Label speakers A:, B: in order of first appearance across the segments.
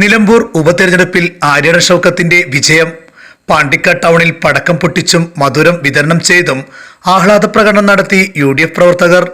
A: നിലമ്പൂർ ഉപതെരഞ്ഞെടുപ്പിൽ ആര്യട ഷൗക്കത്തിന്റെ വിജയം. പാണ്ടിക്ക ടൗണിൽ പടക്കം പൊട്ടിച്ചും മധുരം വിതരണം ചെയ്തും ആഹ്ലാദ പ്രകടനം നടത്തി യു പ്രവർത്തകർ.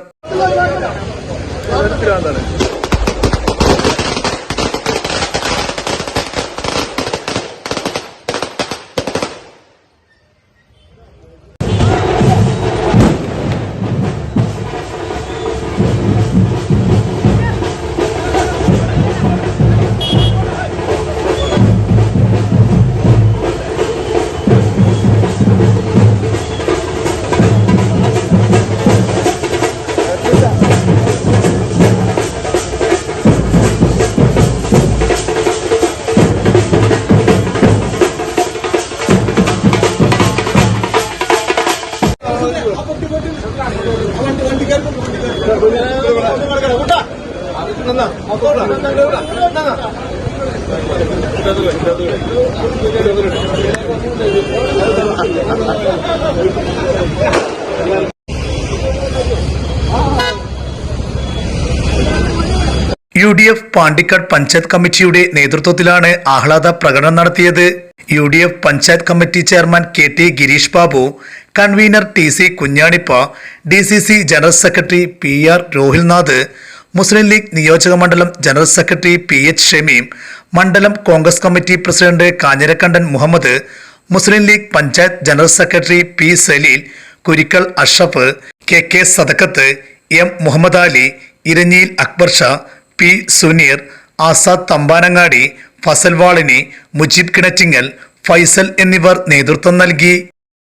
A: U D F Pandikkad panchayat കമ്മിറ്റിയുടെ നേതൃത്വത്തിലാണ് ആഹ്ലാദ പ്രകടനം നടത്തിയത്. U D F panchayat committee chairman K T Girish Babu convener T C Kunjanippa D C C general secretary P R Rohilnath Muslim League നിയോജക മണ്ഡലം general secretary P H Shameem മണ്ഡലം Congress committee president Kanjirakkandan Muhammad Muslim League panchayat general secretary P Saleel Kurikkal Ashraf K K Sadakkath M Muhammad Ali Iranjiyil Akbar Shah P Suneer Azad Thampanangadi ഫസൽവാളിനി Mujeeb Kinattingal Faisal എന്നിവർ നേതൃത്വം നൽകി.